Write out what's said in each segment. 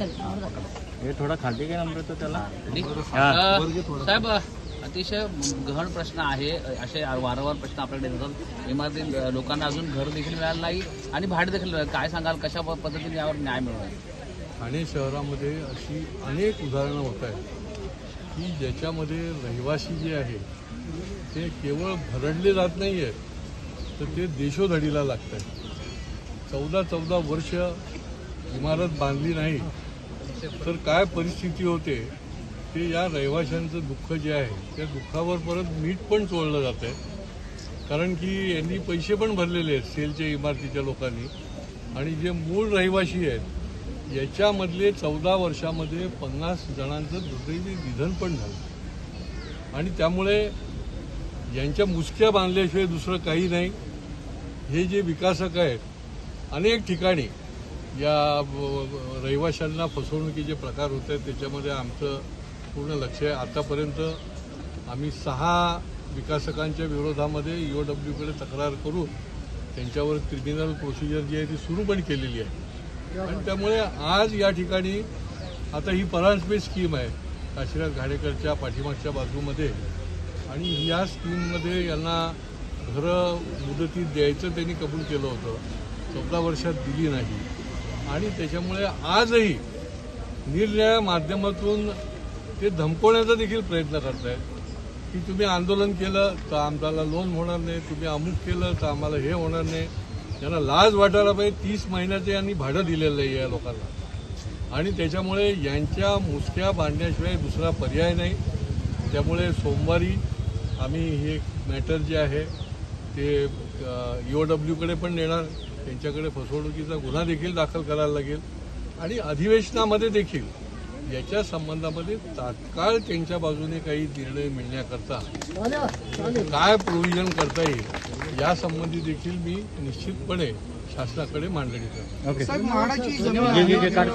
हे थोडा खाली काय नंबर तो त्याला? हा. अ, साहेब अतिशय गहन प्रश्न आहे असे वारंवार प्रश्न आपल्याकडे येतात. इमारती अ, लोकांना अजून घर देखील मिळालं नाही आणि भाडे देखील मिळालं. काय सांगाल कशा प- पद्धतीने यावर न्याय मिळवाल ठाणे शहरामध्ये अशी अनेक उदाहरणं होत आहेत की ज्याच्यामध्ये रहिवासी जे आहे ते केवळ भरडले जात नाही आहेत तर ते देशोधडीला लागत आहेत चौदा चौदा वर्ष इमारत बांधली नाही तर काय परिस्थिती होते? ते या रहिवाशांचं दुःख जे आहे त्या दुःखावर परत मीठ पण चोळलं जात आहे. कारण की यांनी पैसे पण भरलेले आहेत सेलच्या इमारतीच्या लोकांनी. आणि जे मूळ रहिवाशी आहेत याच्यामधले चौदा वर्षामध्ये पन्नास जणांचं दुर्दैवी निधन पण झालं. आणि त्यामुळे यांच्या मुसक्या बांधल्याशिवाय दुसरं काही नाही. हे जे विकासक आहेत अनेक ठिकाणी या रहिवाशांना फसवणुकीचे प्रकार होत आहेत त्याच्यामध्ये आमचं पूर्ण लक्ष आहे. आतापर्यंत आम्ही सहा विकासकांच्या विरोधामध्ये यू ईओडब्ल्यूकडे तक्रार करून त्यांच्यावर क्रिमिनल प्रोसिजर जी आहे ती सुरू पण केलेली आहे. आणि त्यामुळे आज या ठिकाणी आता ही परांजपे स्कीम आहे काशीनाथ घाणेकरच्या पाठीमागच्या बाजूमध्ये. आणि या स्कीममध्ये यांना घरं मुदतीत द्यायचं त्यांनी कबूल केलं होतं. चौदा वर्षात दिली नाही. आणि त्याच्यामुळे आजही निरनिळ्या माध्यमातून ते धमकवण्याचा देखील प्रयत्न करतायत. की तुम्ही आंदोलन केलं तर आम्हाला लोन होणार नाही तुम्ही अमुक केलं तर आम्हाला हे होणार नाही. त्यांना लाज वाटायला पाहिजे तीस महिन्याचे यांनी भाडं दिलेलं आहे या लोकांना. आणि त्याच्यामुळे यांच्या मुसक्या बांधण्याशिवाय दुसरा पर्याय नाही. त्यामुळे सोमवारी आम्ही हे मॅटर जे आहे ते E ईओडब्ल्यूकडे पण नेणार. त्यांच्याकडे फसवणुकीचा गुन्हा देखील दाखल करायला लागेल. आणि अधिवेशनामध्ये देखील याच्या संबंधामध्ये तात्काळ त्यांच्या बाजूने काही निर्णय मिळण्याकरता काय प्रोव्हिजन करता येईल यासंबंधी देखील मी निश्चितपणे शासनाकडे मांडणी करतो. ओके. साहेब म्हाडाची जमीन आहे.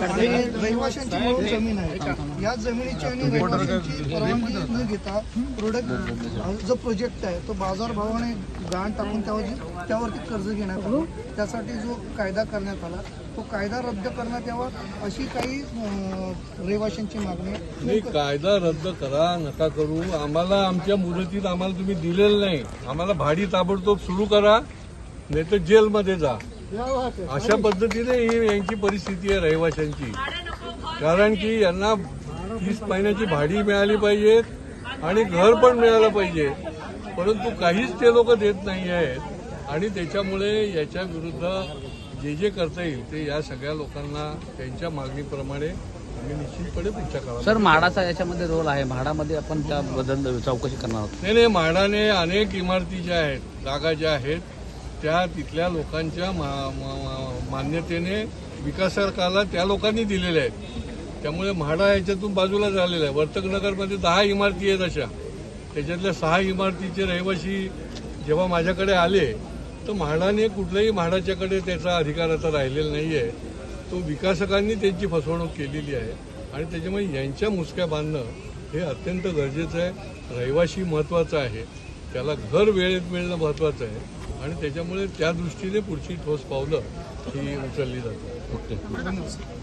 आणि रहिवाशांची मूळ जमीन आहे. या जमिनीची आणि रहिवाशांची परवानगी न घेता प्रोडक्ट जो प्रोजेक्ट आहे तो बाजारभावाने गाण टाकून त्यावर त्यावरती कर्ज घेण्यात आलं. त्यासाठी जो कायदा करण्यात आला तो कायदा रद्द करण्यात यावा अशी काही अं, रहिवाशांची मागणी आहे. नाही कायदा रद्द करा नका करू. आम्हाला आमच्या मुदतीत आम्हाला तुम्ही दिलेलं नाही. आम्हाला भाडी ताबडतोब सुरू करा नाही तर जेलमध्ये जा. अशा पद्धतीने ही यांची परिस्थिती आहे रहिवाशांची. कारण की यांना तीस महिन्याची भाडी मिळाली पाहिजेत आणि घर पण मिळालं पाहिजे. परंतु काहीच ते लोक देत नाही आहेत आणि त्याच्यामुळे याच्या विरुद्ध जे जे करता येईल ते या सगळ्या लोकांना त्यांच्या मागणीप्रमाणे आम्ही निश्चितपणे पुढच्या काळात सर म्हाडाचा याच्यामध्ये रोल आहे. म्हाडामध्ये आपण त्याबद्दल चौकशी करणार आहोत. नाही नाही म्हाडाने अनेक इमारती ज्या आहेत जागा ज्या आहेत त्या तिथल्या लोकांच्या मा- मा- मा- मान्यतेने विकासकाला त्या लोकांनी दिलेल्या आहेत. त्यामुळे म्हाडा याच्यातून बाजूला झालेला आहे. वर्तकनगरमध्ये दहा इमारती आहेत अशा. त्याच्यातल्या सहा इमारतीचे रहिवासी जेव्हा माझ्याकडे आले तर म्हाडाने कुठल्याही म्हाडाच्याकडे त्याचा अधिकार आता राहिलेला नाही आहे तो विकासकांनी त्यांची फसवणूक केलेली आहे. आणि त्याच्यामुळे यांच्या मुसक्या बांधणं हे अत्यंत गरजेचं आहे. रहिवाशी महत्त्वाचं आहे. त्याला घर वेळेत मिळणं महत्त्वाचं आहे. आणि त्याच्यामुळे त्या दृष्टीने पुढची ठोस पावलं ही उचलली जातात. ओके.